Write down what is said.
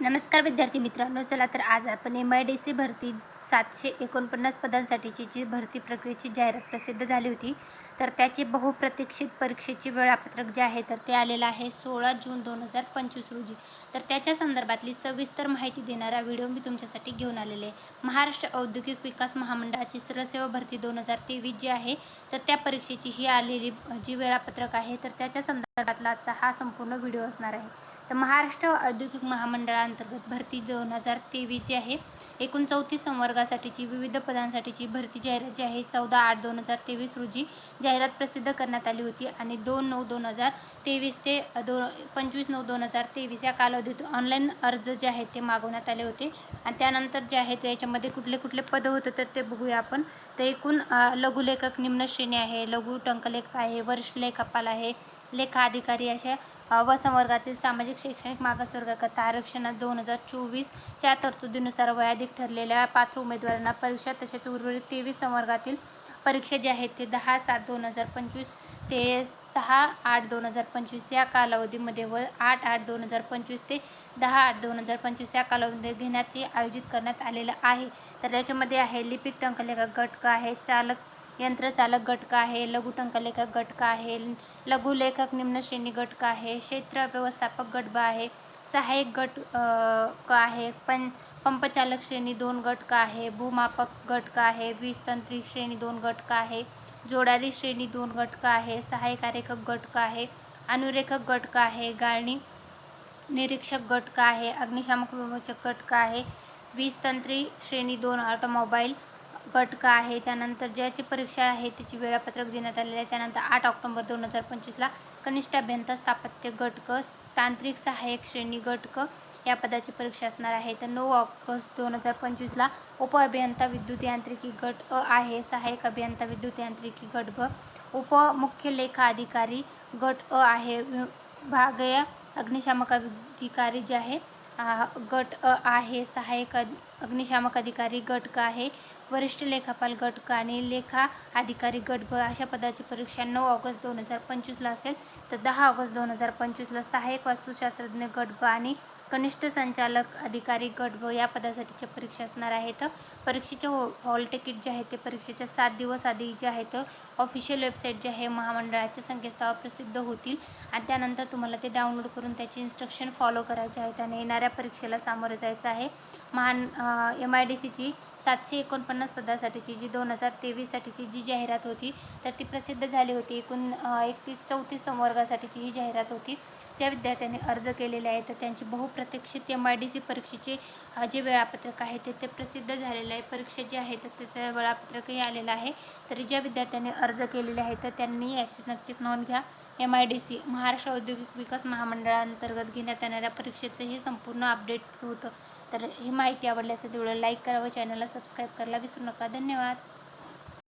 नमस्कार विद्यार्थी मित्रांनो चला तर आज आपण एम आय डी सी भरती सातशे एकोणपन्नास पदांसाठीची जी भरती प्रक्रियेची जाहिरात प्रसिद्ध झाली होती तर त्याची बहुप्रतीक्षित परीक्षेची वेळापत्रक जे आहे तर ते आलेलं आहे सोळा जून दोन हजार पंचवीस रोजी. तर त्याच्या संदर्भातली सविस्तर माहिती देणारा व्हिडिओ मी तुमच्यासाठी घेऊन आलेले आहे. महाराष्ट्र औद्योगिक विकास महामंडळाची सरसेवा भरती दोन हजार तेवीस जी आहे तर त्या परीक्षेची ही आलेली जी वेळापत्रक आहे तर त्याच्या संदर्भातला आजचा हा संपूर्ण व्हिडिओ असणार आहे. तर महाराष्ट्र औद्योगिक महामंडळाअंतर्गत भरती दोन हजार तेवीस जी आहे. एकूण चौतीस संवर्गासाठीची विविध पदांसाठीची भरती जाहिरात जी आहे चौदा आठ दोन हजार तेवीस रोजी जाहिरात प्रसिद्ध करण्यात आली होती. आणि दोन नऊ दोन हजार तेवीस ते दोन पंचवीस नऊ दोन हजार तेवीस या कालावधीत ऑनलाईन अर्ज जे आहेत ते मागवण्यात आले होते. आणि त्यानंतर जे आहे त्याच्यामध्ये कुठले कुठले पदं होतं तर ते बघूया आपण. तर एकूण लघुलेखक निम्न श्रेणी आहे लघु टंकलेखक आहे वरिष्ठ लेखापाल आहे लेखा अधिकारी अशा व संवर्गातील सामाजिक शैक्षणिक मागासवर्गाकरता आरक्षणात दोन हजार चोवीसच्या तरतुदीनुसार वयाधिक ठरलेल्या पात्र उमेदवारांना परीक्षा तसेच उर्वरित तेवीस संवर्गातील परीक्षा जे आहेत ते दहा सात दोन हजार पंचवीस ते सहा आठ दोन हजार पंचवीस या कालावधीमध्ये व आठ आठ दोन हजार पंचवीस ते दहा आठ दोन हजार पंचवीस या कालावधीमध्ये घेण्याचे आयोजित करण्यात आलेलं आहे. तर त्याच्यामध्ये आहे लिपिक टंकलेखक गटक आहे चालक यंत्रचालक घटक आहे लघुटंकलेखक घटक गटक आहे लघुलेखक निम्न श्रेणी आहे क्षेत्र व्यवस्थापक गट आहे सहाय्यक गट क आहे पण पंपचालक श्रेणी दोन गटक आहे भूमापक घटक आहे वीजतंत्री श्रेणी दोन घटक आहे जोडारी श्रेणी दोन घटक आहे सहाय्यकारेखक घटक आहे अनुरेखक गटक आहे गाळणी निरीक्षक घटक आहे अग्निशामक विमोचक घटक आहे वीज तंत्री श्रेणी दोन ऑटोमोबाईल गटक आहे. त्यानंतर ज्याची परीक्षा आहे त्याची वेळापत्रक देण्यात आलेले आहे. त्यानंतर आठ ऑक्टोंबर दोन हजार पंचवीसला कनिष्ठ अभियंता स्थापत्य गटक तांत्रिक सहाय्यक श्रेणी गटक या पदाची परीक्षा असणार आहे. तर नऊ ऑगस्ट दोन हजार पंचवीसला उप अभियंता विद्युत यांत्रिकी गट अ आहे. सहाय्यक अभियंता विद्युत यांत्रिकी गट ब उप मुख्य लेखा अधिकारी गट अ आहे. विभागीय अग्निशामक अधिकारी जे आहे गट अ आहे. सहाय्यक अग्निशामक अधिकारी गट क आहे. वरिष्ठ लेखापाल गट क आणि लेखा अधिकारी गट ब अशा पदाची परीक्षा नऊ ऑगस्ट दोन हजार पंचवीसला असेल तर दहा ऑगस्ट दोन हजार पंचवीसला सहाय्यक वास्तुशास्त्रज्ञ गट ब आणि कनिष्ठ संचालक अधिकारी गट ब या पदासाठीच्या परीक्षा असणार आहेत. परीक्षेचे हॉ हॉल तिकीट जे आहे ते परीक्षेच्या सात दिवस आधी जे आहेत ऑफिशियल वेबसाईट जे आहे महामंडळाच्या संकेतस्थळावर प्रसिद्ध होतील आणि त्यानंतर तुम्हाला ते डाउनलोड करून त्याचे इन्स्ट्रक्शन फॉलो करायचे आहेत आणि येणाऱ्या परीक्षेला सामोरं जायचं आहे. महान एम आय डी सीची सातशे एकोणपन्नास पदासाठीची जी दोन हजार तेवीससाठीची जी जाहिरात होती तर ती प्रसिद्ध झाली होती. एकूण एकतीस चौतीस संवर्गासाठीची ही जाहिरात होती. ज्या विद्यार्थ्यांनी अर्ज केलेले आहे तर त्यांची बहुप्रतीक्षित एम आय डी सी परीक्षेचे जे वेळापत्रक आहे ते ते प्रसिद्ध झालेलं आहे. परीक्षा जी आहे तर त्याचं वेळापत्रकही आलेलं आहे. तरी ज्या विद्यार्थ्यांनी अर्ज केलेले आहे तर त्यांनी याची नक्कीच नोंद घ्या. M I D C Maharashtra औद्योगिक विकास महामंडळाअंतर्गत घेण्यात येणाऱ्या परीक्षेचं हे संपूर्ण अपडेट होतं. तर ही माहिती आवडली असेल तेवढं लाईक करावं चॅनलला सबस्क्राईब करायला विसरू नका. धन्यवाद.